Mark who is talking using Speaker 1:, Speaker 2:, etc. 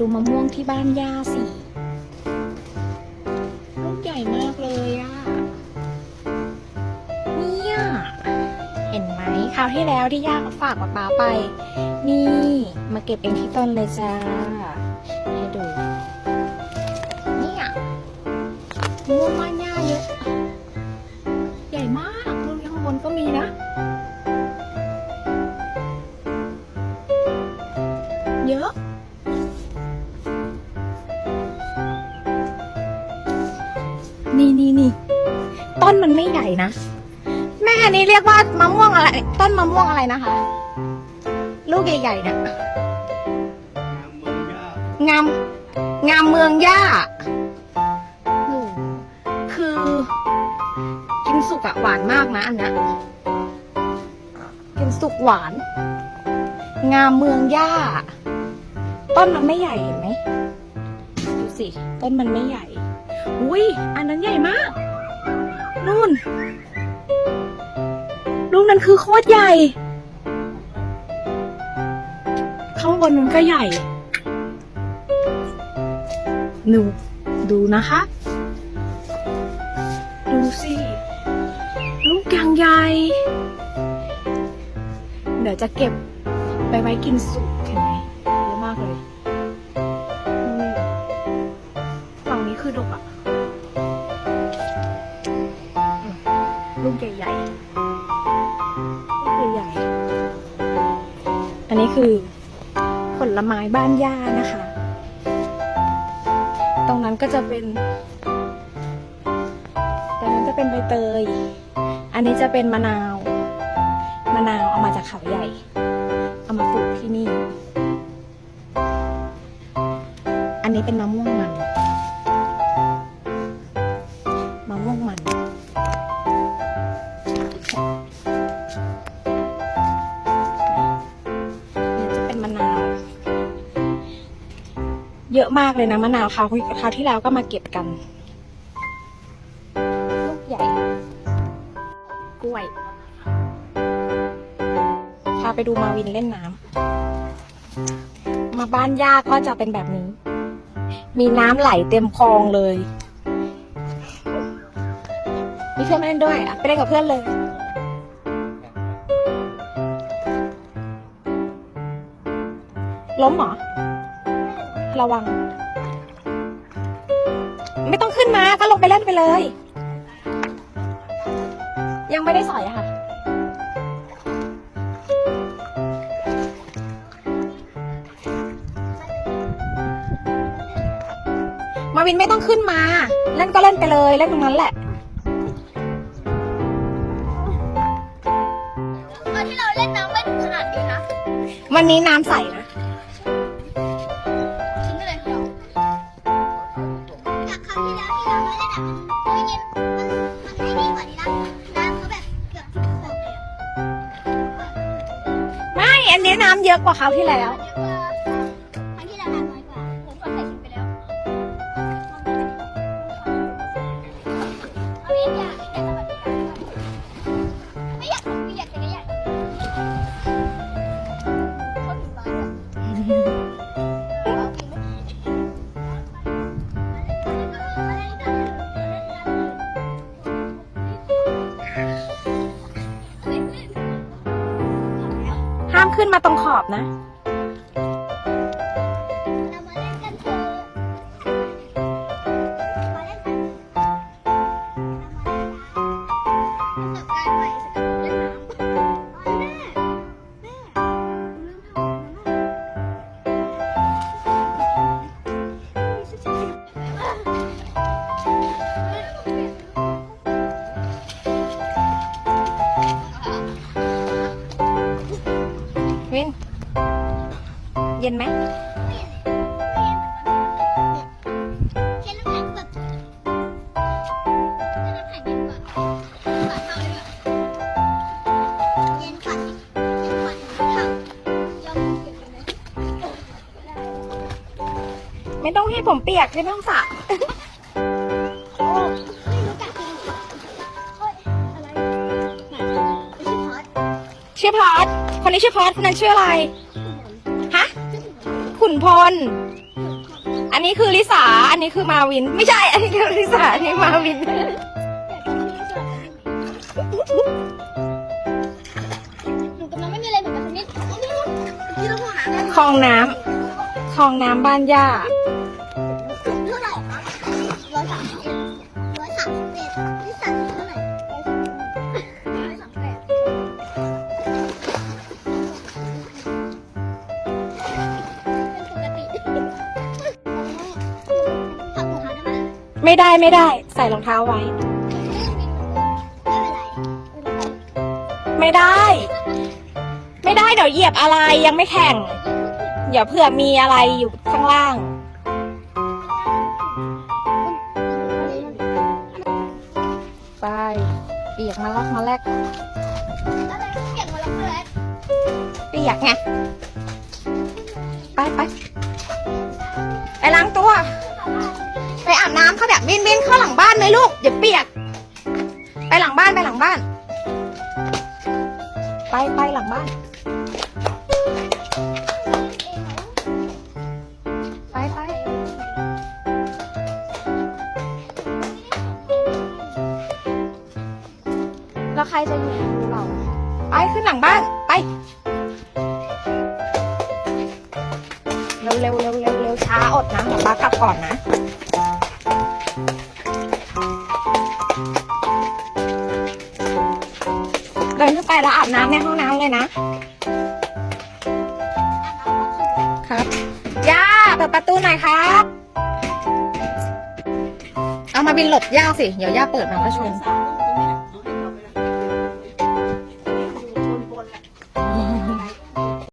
Speaker 1: ดูมะม่วงที่บ้านย่าสิ ลูกใหญ่มากเลยอะเนี่ย เห็นไหมคราวที่แล้วที่ย่าฝากป๊าป๊าไป นี่ มาเก็บเองที่ต้นเลยจ้า ให้ดู เนี่ยมะม่วงบ้านย่าเยอะ ใหญ่มากลูกข้างบนก็มีนะ เยอะ ต้นมันไม่ใหญ่นะ แม่อันนี้เรียกว่ามะม่วงอะไร ต้นมะม่วงอะไรนะคะ ลูกใหญ่ๆเนี่ยงามงามเมืองย่าคือ กินสุกอะหวานมากนะอันเนี้ยกินสุกหวาน งามเมืองย่า ต้นมันไม่ใหญ่เห็นไหมดูสิ ต้นมันไม่ใหญ่ อุ้ยอันนั้นใหญ่มาก ลูกนั้นคือโคตรใหญ่ ข้างบนมันก็ใหญ่หนูดูนะคะ ดูสิ ลูกยังใหญ่ เดี๋ยวจะเก็บไปไว้กินสุกเห็นไหมเยอะมากเลย ฝั่งนี้คือดกอะ นี้คือผลไม้บ้านย่านะคะ ตรงนั้นก็จะเป็นตรงนั้นจะเป็นใบเตย อันนี้จะเป็นมะนาว มะนาวเอามาจากเขาใหญ่ เอามาปลูกที่นี่ อันนี้เป็นมะม่วงมัน เยอะมากเลยนะมะนาวคราวคราวที่แล้วก็มาเก็บกันลูกใหญ่ กล้วยพาไปดูมาวินเล่นน้ำมาบ้านย่าก็จะเป็นแบบนี้ มีน้ำไหลเต็มคลองเลย มีเพื่อนมาเล่นด้วยไปเล่นกับเพื่อนเลยล้มเหรอ ระวัง ไม่ต้องขึ้นมาก็ลงไปเล่นไปเลย ยังไม่ได้สอยอะค่ะ มาวินไม่ต้องขึ้นมา เล่นก็เล่นไปเลยเล่นตรงนั้นแหละ
Speaker 2: ตอนที่เราเล่นน้ำไม่ถึงขนาดนี้นะ
Speaker 1: วันนี้น้ำใสนะ
Speaker 2: อะกว่า
Speaker 1: คราวที่แล้ว ขึ้นมาตรงขอบนะ
Speaker 2: เรามาเล่นกันเถอะมาเล่นกันเรามาเล่นกันประสบการณ์ใหม่ อมเก็บไปเลย
Speaker 1: ไม่ต้องให้ผมเปียกไม่ต้องสระ
Speaker 2: โอ้ไม่รู้จักจริงโอ้ยอะไรไหนไม่ใช่พอด
Speaker 1: ชื่อพอดคนนี้ชื่อพอดคนนั้นชื่ออะไรฮะคุณ ขุนพล อันนี้คือลิสา อันนี้คือมาวิน ไม่ใช่ อันนี้คือลิสา อันนี้มาวิน
Speaker 2: หนูกำลังไม่มีอะไรเหมือนกันสักนิดที่เราพูดนะ
Speaker 1: คลองน้ำคลองน้ำบ้านย่า
Speaker 2: ไม่ได้ไม่
Speaker 1: ได้ ใส่รองเท้าไว้
Speaker 2: ไม่ได้
Speaker 1: ไม่ได้เดี๋ยวเหยียบอะไรยังไม่แข่งเดี๋ยวเผื่อมีอะไรอยู่ข้างล่าง ไปเปียกมาลักมาแลก
Speaker 2: ไรเปียนมาแล้วเพื่อน
Speaker 1: เปียกไงไปไปไปล้างตัว ไปอาบน้ำเขาแบบบินบินเข้าหลังบ้านไหมลูกเดี๋ยวเปียก ไปหลังบ้านไปหลังบ้าน ไปไปหลังบ้าน ไปไปแล้วใครจะอยู่ดูเราไปขึ้นหลังบ้านไปเร็วเร็วเร็วเร็วเร็วช้าอดนะเดี๋ยวป้ากลับก่อนนะ เดินขึ้นไปแล้วอาบน้ำในห้องน้ำเลยนะ ครับย่าเปิดประตูหน่อยครับ เอามาบินหลบย่าสิ เดี๋ยวย่าเปิดมันก็ชน
Speaker 2: สาม